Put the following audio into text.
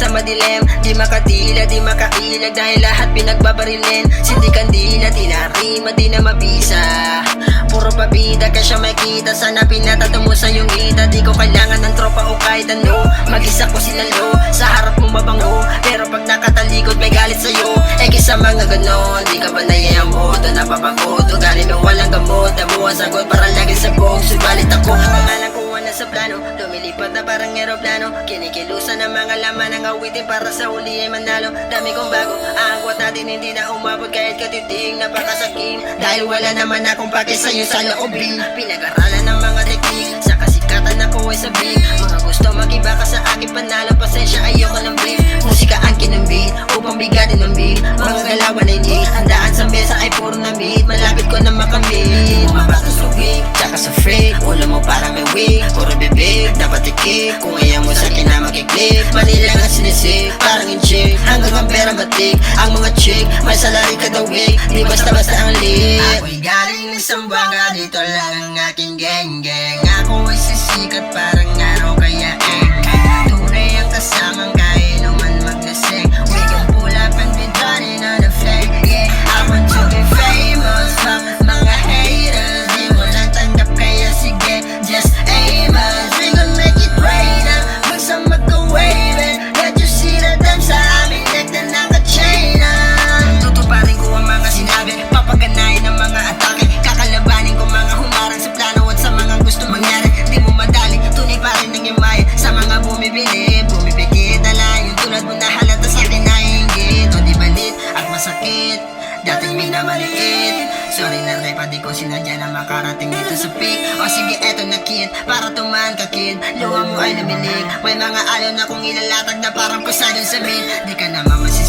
sa madilim. Di makatila, di makailag Dahil lahat pinagbabarilin. Sindi kandila, di na rima, di na mabisa. Puro pabida ka siya makita Sana pinatato mo sa iyong ita. Di ko kailangan ng tropa o kahit ano. Mag-isa ko sinalo Sa harap mo mabango. Pero pag nakatalikod may galit sa'yo. Eh kisa mga ganon Di ka ba naiamot o napapagot O galing ng walang gamot. Ang sagot para lagi sa buong Subalit ako ko na sa plano. Lumilipad na parang eroplano. Kinikilusan ng mga laman ng awitin Para sa huli ay manalo Dami kong bago. Ang agwat natin hindi na umabot Kahit katiting napakasakim Dahil wala naman akong pake sa'yo sa loobin. Pinag-aralan ng mga teknik. Sa kasikatan ako ay sabi Mga gusto mag-iba bibig Dapat ikik Kung ayaw mo sa akin na makiklik Manila nga sinisik Parang in chick Hanggang ang pera batik Ang mga chick May salary kada week. Di basta-basta ang lit. Ako'y galing ng Sambuanga Dito lang ang aking geng geng Ako ay sisikat parang Dating minamaliit Sorry na repa di ko sinadya na makarating dito sa peak. O sige eto na kid Para tumaan ka kid. Luha mo ay lumilig May mga alaw na kung ilalatag na parang kusadon sa mid Di ka na mamalit